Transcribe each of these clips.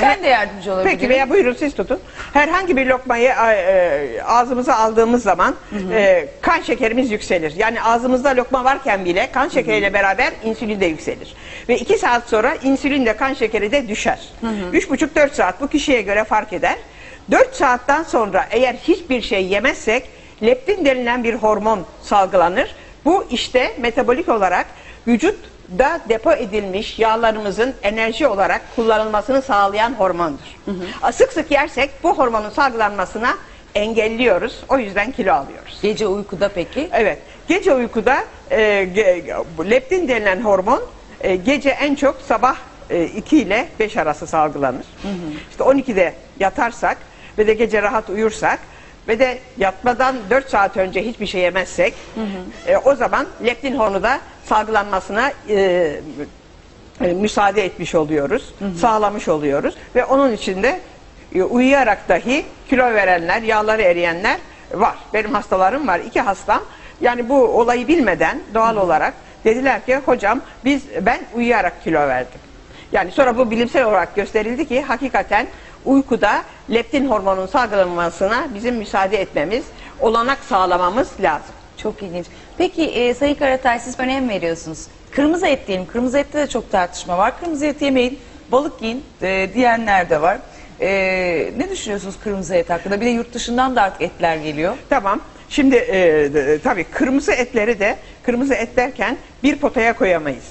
Sen de yardımcı olabilirsin. Peki veya buyurun siz tutun. Herhangi bir lokmayı e, ağzımıza aldığımız zaman e, kan şekerimiz yükselir. Yani ağzımızda lokma varken bile kan şekeriyle beraber insülin de yükselir. Ve iki saat sonra insülin de kan şekeri de düşer. Üç buçuk dört saat bu kişiye göre fark eder. Dört saatten sonra eğer hiçbir şey yemezsek leptin denilen bir hormon salgılanır. Bu işte metabolik olarak vücutta depo edilmiş yağlarımızın enerji olarak kullanılmasını sağlayan hormondur. Sık sık yersek bu hormonun salgılanmasına engelliyoruz. O yüzden kilo alıyoruz. Gece uykuda peki? Evet. Gece uykuda e, ge- leptin denilen hormon e, gece en çok sabah e, 2 ile 5 arası salgılanır. İşte 12'de yatarsak ve de gece rahat uyursak ve de yatmadan 4 saat önce hiçbir şey yemezsek e, o zaman leptin hormonu da salgılanmasına e, e, müsaade etmiş oluyoruz, sağlamış oluyoruz ve onun içinde e, uyuyarak dahi kilo verenler, yağları eriyenler var. Benim hastalarım var, iki hastam. Yani bu olayı bilmeden doğal olarak dediler ki hocam biz ben uyuyarak kilo verdim. Yani sonra bu bilimsel olarak gösterildi ki hakikaten uykuda leptin hormonunun salgılanmasına bizim müsaade etmemiz, olanak sağlamamız lazım. Çok ilginç. Peki e, Sayın Karatay siz önem veriyorsunuz. Kırmızı et diyelim. Kırmızı ette de çok tartışma var. Kırmızı et yemeyin, balık yiyin e, diyenler de var. E, ne düşünüyorsunuz kırmızı et hakkında? Bir de yurt dışından da artık etler geliyor. Tamam. Şimdi e, de- tabii kırmızı etleri de kırmızı et derken bir potaya koyamayız.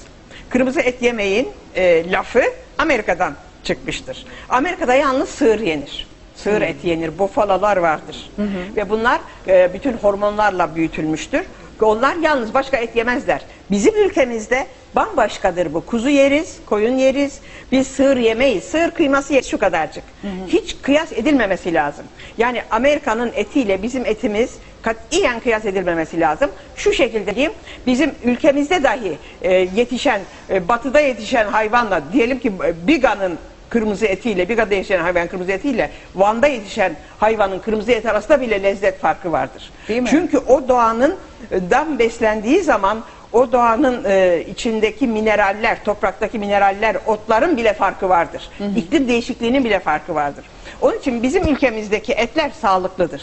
Kırmızı et yemeyin e, lafı Amerika'dan çıkmıştır. Amerika'da yalnız sığır yenir. Sığır eti yenir, bufalalar vardır. Ve bunlar e, bütün hormonlarla büyütülmüştür. Onlar yalnız başka et yemezler. Bizim ülkemizde bambaşkadır bu. Kuzu yeriz, koyun yeriz. Biz sığır yemeyiz. Sığır kıyması yeriz şu kadarcık. Hiç kıyas edilmemesi lazım. Yani Amerika'nın etiyle bizim etimiz katiyen kıyas edilmemesi lazım. Şu şekilde diyeyim, bizim ülkemizde dahi e, yetişen, e, batıda yetişen hayvanla, diyelim ki e, Biga'nın kırmızı etiyle, Biga'da yetişen hayvan kırmızı etiyle, Van'da yetişen hayvanın kırmızı et arasında bile lezzet farkı vardır. Değil mi? Çünkü o doğanın e, dan beslendiği zaman o doğanın e, içindeki mineraller, topraktaki mineraller, otların bile farkı vardır. İklim değişikliğinin bile farkı vardır. Onun için bizim ülkemizdeki etler sağlıklıdır.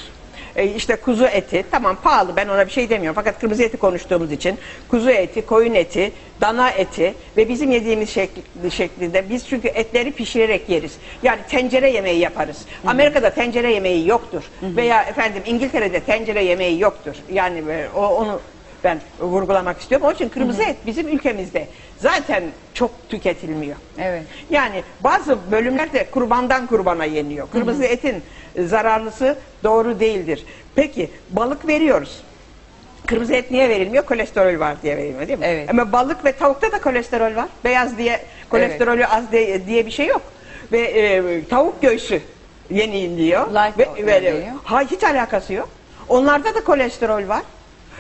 E, işte kuzu eti tamam pahalı ben ona bir şey demiyorum fakat kırmızı eti konuştuğumuz için kuzu eti, koyun eti, dana eti ve bizim yediğimiz şekli, şeklinde biz çünkü etleri pişirerek yeriz. Yani tencere yemeği yaparız. Amerika'da tencere yemeği yoktur veya efendim İngiltere'de tencere yemeği yoktur. Yani e, o, onu ben vurgulamak istiyorum. Onun için kırmızı et bizim ülkemizde zaten çok tüketilmiyor. Evet. Yani bazı bölümlerde kurbandan kurbana yeniyor. Kırmızı etin zararlısı doğru değildir. Peki balık veriyoruz. Kırmızı et niye verilmiyor? Kolesterol var diye verilmiyor değil mi? Evet. Ama balık ve tavukta da kolesterol var. Beyaz diye kolesterolü az de- diye bir şey yok. Ve e, tavuk göğsü yeniliyor. Life ve, ve- ha, hiç alakası yok. Onlarda da kolesterol var.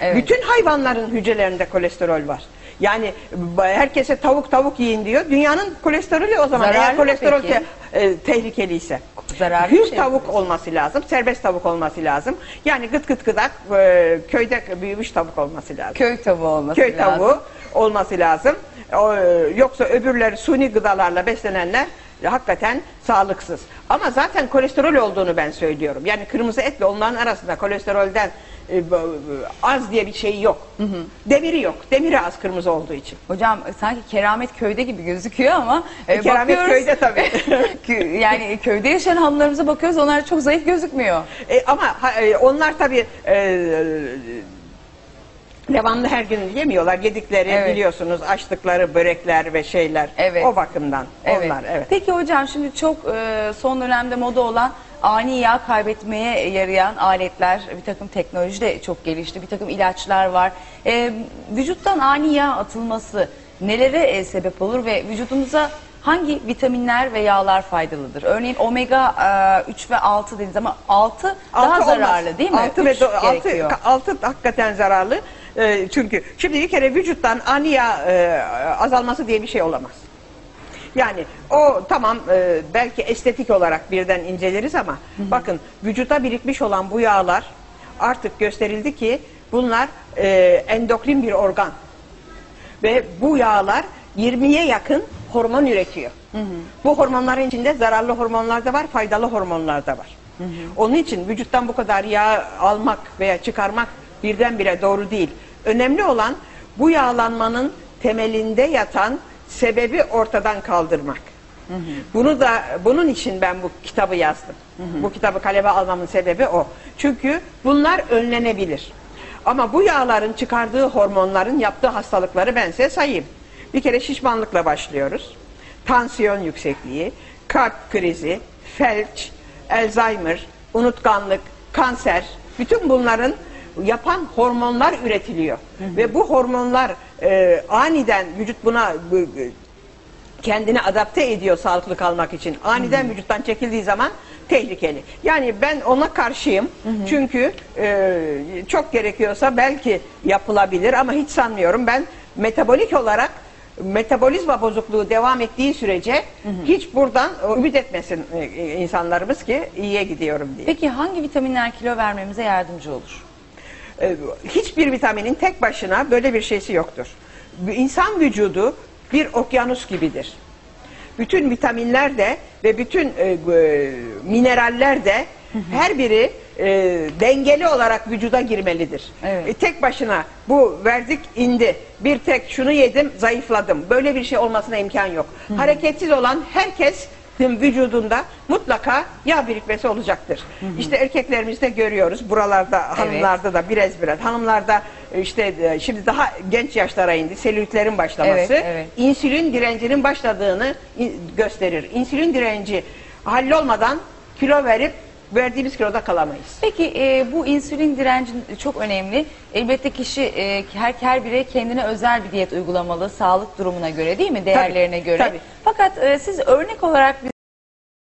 Evet. Bütün hayvanların hücrelerinde kolesterol var. Yani herkese tavuk tavuk yiyin diyor. Dünyanın kolesterolü o zaman Zararlı eğer kolesterol te- e, tehlikeliyse. Zararlı bir Hür şey tavuk olması lazım, serbest tavuk olması lazım. Yani gıt gıt gıdak e, köyde büyümüş tavuk olması lazım. Köy tavuğu olması Köy lazım. tavuğu olması lazım. O, e, yoksa öbürleri suni gıdalarla beslenenler hakikaten sağlıksız. Ama zaten kolesterol olduğunu ben söylüyorum. Yani kırmızı etle onların arasında kolesterolden e, az diye bir şey yok. Demiri yok. Demiri az kırmızı olduğu için. Hocam sanki keramet köyde gibi gözüküyor ama e, Keramet bakıyoruz- köyde tabii. Yani köyde yaşayan hanımlarımıza bakıyoruz onlar çok zayıf gözükmüyor. E, ama e, onlar tabii e, devamlı her gün yemiyorlar. Yedikleri Evet. biliyorsunuz açtıkları börekler ve şeyler. Evet. O bakımdan. Onlar evet. Peki hocam şimdi çok e, son dönemde moda olan ani yağ kaybetmeye yarayan aletler, bir takım teknoloji de çok gelişti, bir takım ilaçlar var. E, vücuttan ani yağ atılması nelere e, sebep olur ve vücudumuza hangi vitaminler ve yağlar faydalıdır? Örneğin omega e, 3 ve 6 dediğiniz ama 6 daha Altı olmaz. zararlı değil mi? Altı ve Üç do- altı, gerekiyor. altı hakikaten zararlı. E, çünkü şimdi bir kere vücuttan ani yağ e, azalması diye bir şey olamaz. Yani o tamam e, belki estetik olarak birden inceleriz ama bakın vücuda birikmiş olan bu yağlar artık gösterildi ki bunlar e, endokrin bir organ. Ve bu yağlar 20'ye yakın hormon üretiyor. Bu hormonların içinde zararlı hormonlar da var, faydalı hormonlar da var. Onun için vücuttan bu kadar yağ almak veya çıkarmak birdenbire doğru değil. Önemli olan bu yağlanmanın temelinde yatan sebebi ortadan kaldırmak. Bunu da bunun için ben bu kitabı yazdım. Bu kitabı kaleme almamın sebebi o. Çünkü bunlar önlenebilir. Ama bu yağların çıkardığı hormonların yaptığı hastalıkları ben size sayayım. Bir kere şişmanlıkla başlıyoruz. Tansiyon yüksekliği, kalp krizi, felç, Alzheimer, unutkanlık, kanser, bütün bunların yapan hormonlar üretiliyor. Ve bu hormonlar e, aniden vücut buna bu, e, kendini adapte ediyor sağlıklı kalmak için. Aniden vücuttan çekildiği zaman tehlikeli. Yani ben ona karşıyım. Çünkü e, çok gerekiyorsa belki yapılabilir ama hiç sanmıyorum. Ben metabolik olarak metabolizma bozukluğu devam ettiği sürece hiç buradan ümit etmesin e, e, insanlarımız ki iyiye gidiyorum diye. Peki hangi vitaminler kilo vermemize yardımcı olur? E, hiçbir vitaminin tek başına böyle bir şeysi yoktur. İnsan vücudu bir okyanus gibidir. Bütün vitaminler de ve bütün e, e, mineraller de her biri e, dengeli olarak vücuda girmelidir. Evet. E, tek başına bu verdik indi. Bir tek şunu yedim zayıfladım. Böyle bir şey olmasına imkan yok. Hareketsiz olan herkes vücudunda mutlaka yağ birikmesi olacaktır. İşte erkeklerimizde görüyoruz. Buralarda hanımlarda da biraz biraz. Hanımlarda işte e, şimdi daha genç yaşlara indi. Selülitlerin başlaması. Evet, evet. insülin direncinin başladığını gösterir. İnsülin direnci hallolmadan kilo verip verdiğimiz kiloda kalamayız. Peki e, bu insülin direnci çok önemli. Elbette kişi e, her her birey kendine özel bir diyet uygulamalı sağlık durumuna göre değil mi? Değerlerine göre. tabii. Fakat e, siz örnek olarak